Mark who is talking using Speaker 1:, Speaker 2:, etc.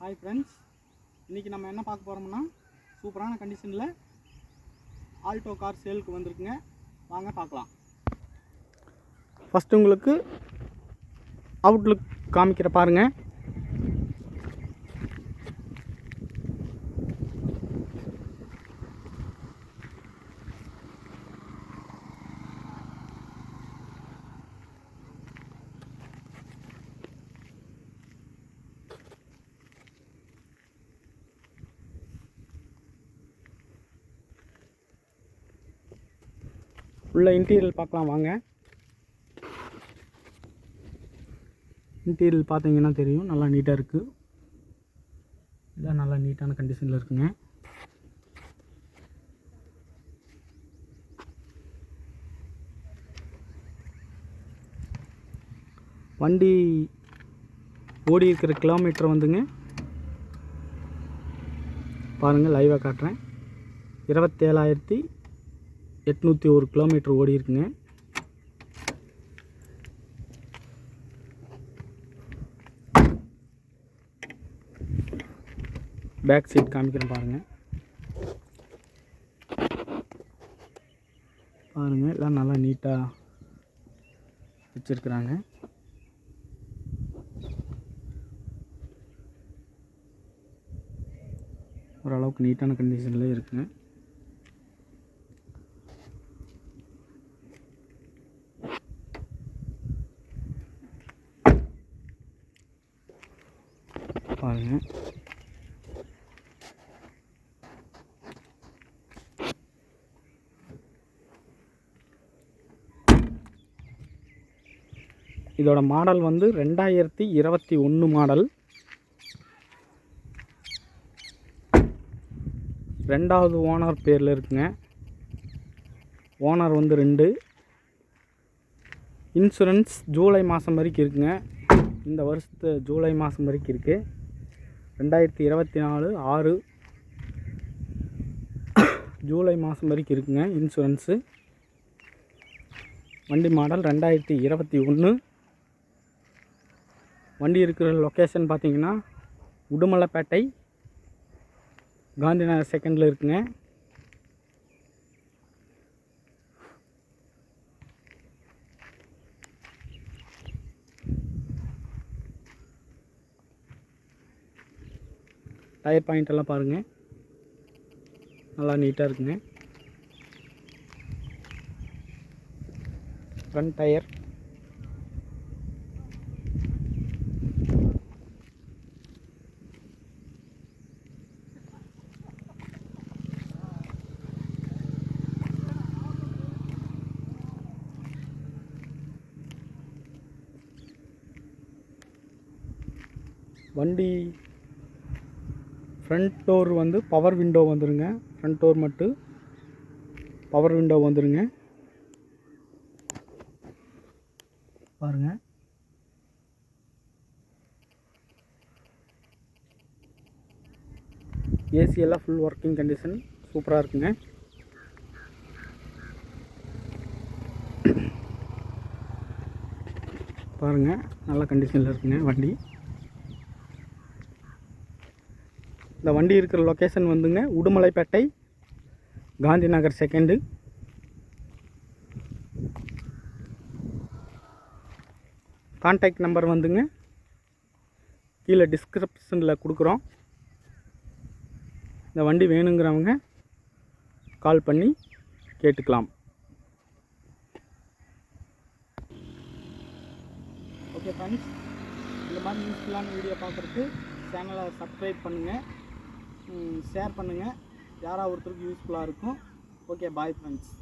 Speaker 1: Hi friends இன்றைக்கி நம்ம என்ன பார்க்க போகிறோம்னா சூப்பரான கண்டிஷனில் ஆல்டோ கார் சேலுக்கு வந்திருக்குங்க. வாங்க பார்க்கலாம். ஃபஸ்ட்டு உங்களுக்கு அவுட்லுக் காமிக்கிற பாருங்கள் உள்ள இன்டீரியல் பார்க்கலாம் வாங்க. இன்டீரியல் பார்த்தீங்கன்னா தெரியும் நல்லா நீட்டாக இருக்குது இதான் நல்லா நீட்டான கண்டிஷனில் இருக்குங்க. வண்டி ஓடி இருக்கிற கிலோமீட்டர் வந்துங்க. பாருங்கள் லைவாக காட்டுறேன். இருபத்தேழாயிரத்தி எட்நூற்றி ஒரு கிலோமீட்டர் ஓடி இருக்குங்க. பேக் சீட் காமிக்கிறேன் பாருங்கள் பாருங்கள் எல்லாம் நல்லா நீட்டாக வச்சுருக்குறாங்க. ஓரளவுக்கு நீட்டான கண்டிஷனில் இருக்குங்க. பாருங்கள் இதோட மாடல் வந்து ரெண்டாயிரத்தி இருபத்தி ஒன்று மாடல். ரெண்டாவது ஓனர் பேரில் இருக்குங்க. ஓனர் வந்து ரெண்டு. இன்சூரன்ஸ் ஜூலை மாதம் வரைக்கும் இருக்குங்க. இந்த வருஷத்து ஜூலை மாதம் வரைக்கும் இருக்குது ரெண்டாயிரத்தி இருபத்தி நாலு ஆறு ஜூலை மாதம் வரைக்கும் இருக்குங்க இன்சூரன்ஸு. வண்டி மாடல் ரெண்டாயிரத்தி இருபத்தி ஒன்று. வண்டி இருக்கிற லொக்கேஷன் பார்த்தீங்கன்னா உடுமலைப்பேட்டை காந்தி நகர் செகண்டில் இருக்குங்க. டயர் பாயிண்ட் எல்லாம் பாருங்கள் நல்லா நீட்டாக இருக்குங்க. ஃப்ரண்ட் டயர் வண்டி ஃப்ரண்ட் டோர் வந்து பவர் விண்டோ வந்துருங்க. ஃப்ரண்ட் டோர் மட்டும் பவர் விண்டோ வந்துருங்க. பாருங்க. ஏசி எல்லாம் ஃபுல் ஒர்க்கிங் கண்டிஷன் சூப்பராக இருக்குங்க. பாருங்க. நல்ல கண்டிஷனில் இருக்குங்க வண்டி. இந்த வண்டி இருக்கிற லொக்கேஷன் வந்துங்க Udumalaipettai Gandhi Nagar second contact number வந்துங்க. கீழே டிஸ்கிரிப்ஷனில் கொடுக்குறோம். இந்த வண்டி வேணுங்கிறவங்க கால் பண்ணி கேட்டுக்கலாம். ஓகே ஃப்ரெண்ட்ஸ் இந்த மாதிரி யூஸ்ஃபுல்லான வீடியோ பார்க்குறதுக்கு சேனலை சப்ஸ்கிரைப் பண்ணுங்கள் ஷேர் பண்ணுங்கள் யாராவது ஒருத்தருக்கு யூஸ்ஃபுல்லாக இருக்கும். Okay bye friends